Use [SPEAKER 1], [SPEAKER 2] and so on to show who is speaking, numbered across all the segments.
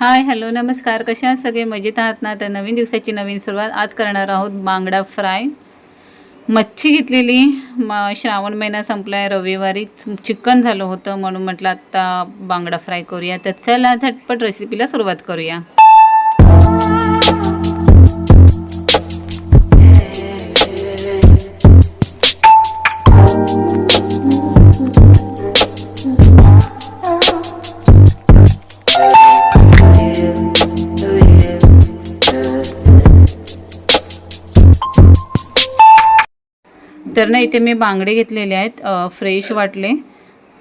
[SPEAKER 1] Hi hello नमस्कार. कशा सगळे मजेत आहात ना? तर नवीन दिवसाची नवीन सुरुवात आज करणार आहोत. बांगडा फ्राय. मच्छी घेतलेली. म श्रावण महिना संपला आहे रविवारी चिकन झालं होतं म्हणून म्हटलं आत्ता बांगडा फ्राय करूया. तर चला झटपट रेसिपीला सुरुवात करूया. तर ना इथे मी बांगडे घेतलेले आहेत फ्रेश वाटले.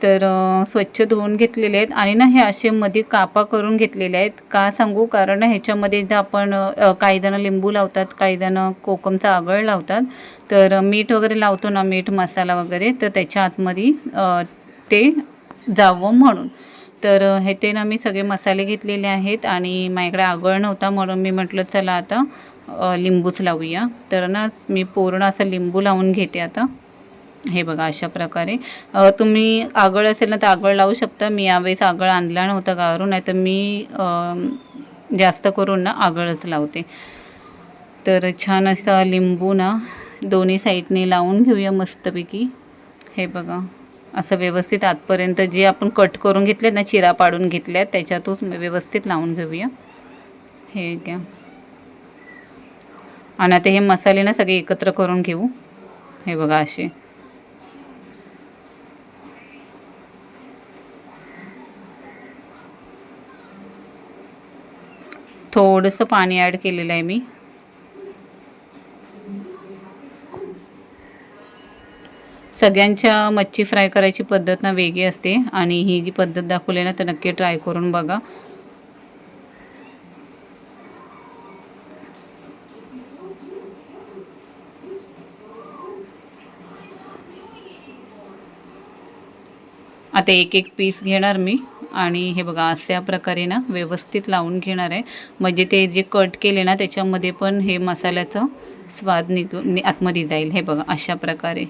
[SPEAKER 1] तर स्वच्छ धुवून घेतलेले आहेत आणि ना हे असे मध्ये कापा करून घेतलेले आहेत. का सांगू? कारण ह्याच्यामध्ये इथं आपण काहीजणं काही लिंबू लावतात काही जण कोकमचा आगळ लावतात. तर मीठ वगैरे लावतो ना मीठ मसाला वगैरे तर त्याच्या आतमध्ये ते जावं म्हणून. तर हे ते ना मी सगळे मसाले घेतलेले आहेत आणि माझ्याकडे आगळ नव्हता म्हणून मी म्हटलं चला आता लिंबूच लावूया. तर ना मी पूर्ण असं लिंबू लावून घेते आता. हे बघा अशा प्रकारे. तुम्ही आगळ असेल ना तर आगळ लावू शकता. मी यावेळेस आगळ आणला नव्हता गावरून नाही तर मी जास्त करून ना आगळच लावते. तर छान असा लिंबू ना दोन्ही साईडने लावून घेऊया मस्तपैकी. हे बघा असं व्यवस्थित आतपर्यंत जे आपण कट करून घेतले ना चिरा पाडून घेतल्या त्याच्यातून व्यवस्थित लावून घेऊया. हे घ्या. आणि आता हे मसाले ना सगळे एकत्र करून घेऊ. हे बघा असे. थोडंसं पाणी ॲड केलेलं आहे मी. सगळ्यांच्या मच्छी फ्राय करायची पद्धत ना वेगळी असते आणि ही जी पद्धत दाखवली ना तर नक्की ट्राय करून बघा. आता एक एक पीस घेणार मी आणि हे बघा अशा प्रकारे ना व्यवस्थित लावून घेणार आहे. म्हणजे ते जे कट केले ना त्याच्यामध्ये पण हे मसाल्याचं स्वाद निघून आतमध्ये जाईल. हे बघा अशा प्रकारे.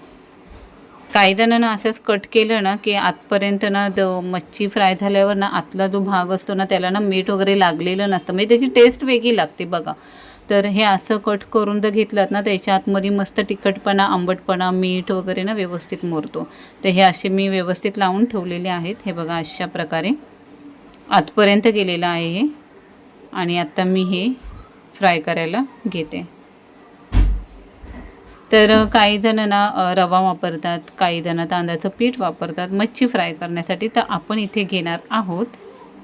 [SPEAKER 1] काही जणांना असंच कट केलं ना की आतपर्यंत ना द मच्छी फ्राय झाल्यावर ना आतला जो भाग असतो ना त्याला ना मीठ वगैरे लागलेलं नसतं. म्हणजे त्याची टेस्ट वेगळी लागते बघा. तर हे असं कट करून जर घेतलात ना त्याच्या आतमध्ये मस्त तिखटपणा आंबटपणा मीठ वगैरे ना व्यवस्थित मोरतो. तर हे असे मी व्यवस्थित लावून ठेवलेले आहेत. हे बघा अशा प्रकारे आतपर्यंत गेलेलं आहे हे. आणि आत्ता मी हे फ्राय करायला घेते. तर काही जण ना रवा वापरतात काही जण तांदळाचं पीठ वापरतात. मच्छी फ्राय करण्यासाठी तर आपण इथे घेणार आहोत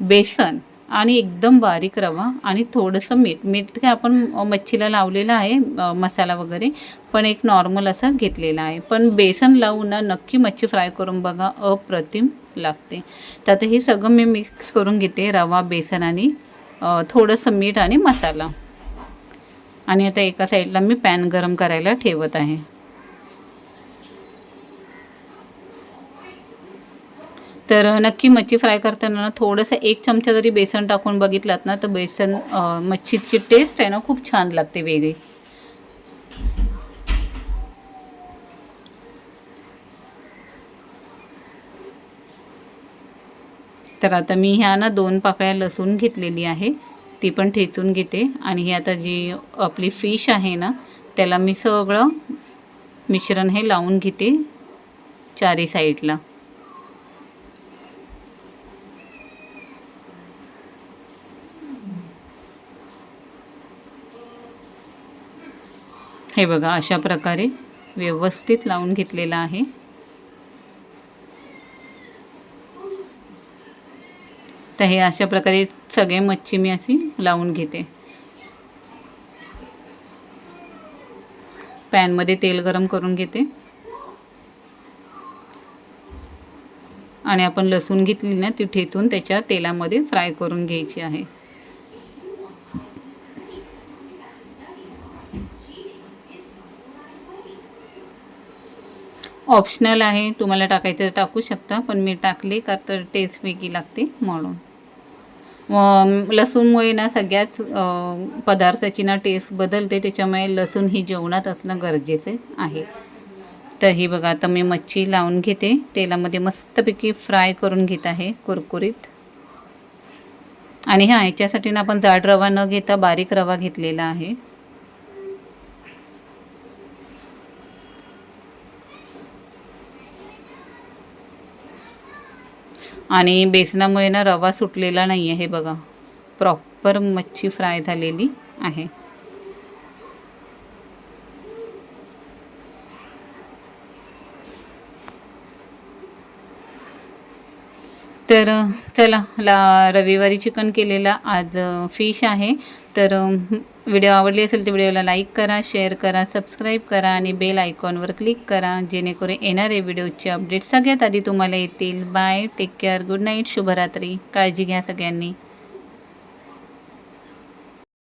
[SPEAKER 1] बेसन. आणि एकदम बारीक रवा आणि थोडंसं मीठ. मीठ काय आपण मच्छीला लावलेलं आहे मसाला वगैरे पण एक नॉर्मल असं घेतलेला आहे. पण बेसन लावून ना नक्की मच्छी फ्राय करून बघा अप्रतिम लागते. तर आता हे सगळं मी मिक्स करून घेते रवा बेसन आणि थोडंसं मीठ आणि मसाला. आणि आता एका साईडला मी पॅन गरम करायला ठेवत आहे. तर नक्की मच्छी फ्राय करताना ना थोडंसं एक चमचा जरी बेसन टाकून बघितलात ना तर बेसन मच्छीची टेस्ट आहे ना खूप छान लागते वेगळी. तर आता मी ह्या ना दोन पाकळ्या लसूण घेतलेली आहे ती पण ठेचून घेते. आणि ही आता जी आपली फिश आहे ना त्याला मी सगळं मिश्रण हे लावून घेते चारी साईडला हे बघा अशा प्रकारे व्यवस्थित लावून घेतलेलं आहे. तर हे अशा प्रकारे सगळे मच्छी मी अशी लावून घेते. पॅनमध्ये तेल गरम करून घेते. आणि आपण लसूण घेतली ना ती ठेचून त्याच्या तेलामध्ये फ्राय करून घ्यायची आहे. ऑप्शनल आहे. तुम्हाला टाकायचं टाकू शकता पण मी टाकले का तर टेस्ट वेगळी लागते म्हणून. लसूणमुळे ना सगळ्याच पदार्थाची ना टेस्ट बदलते त्याच्यामुळे लसूण ही जेवणात असणं गरजेचं आहे. तर ही बघा आता मी मच्छी लावून घेते. तेलामध्ये मस्तपैकी फ्राय करून घेत आहे कुरकुरीत. आणि हां ह्याच्यासाठी ना आपण जाड रवा न घेता बारीक रवा घेतलेला आहे. आणि बेसनामुळे ना रवा सुटलेला नाही आहे हे बघा. प्रॉपर मच्छी फ्राय झालेली आहे. तर चला ला रविवारी चिकन केलेला आज फिश आहे. तर व्हिडिओ आवडली असेल तर व्हिडिओला लाईक करा शेअर करा सबस्क्राईब करा आणि बेल आयकॉनवर क्लिक करा जेणेकरून येणारे व्हिडिओचे अपडेट सगळ्यात आधी तुम्हाला येतील. Bye take care good night शुभरात्री. काळजी घ्या सगळ्यांनी.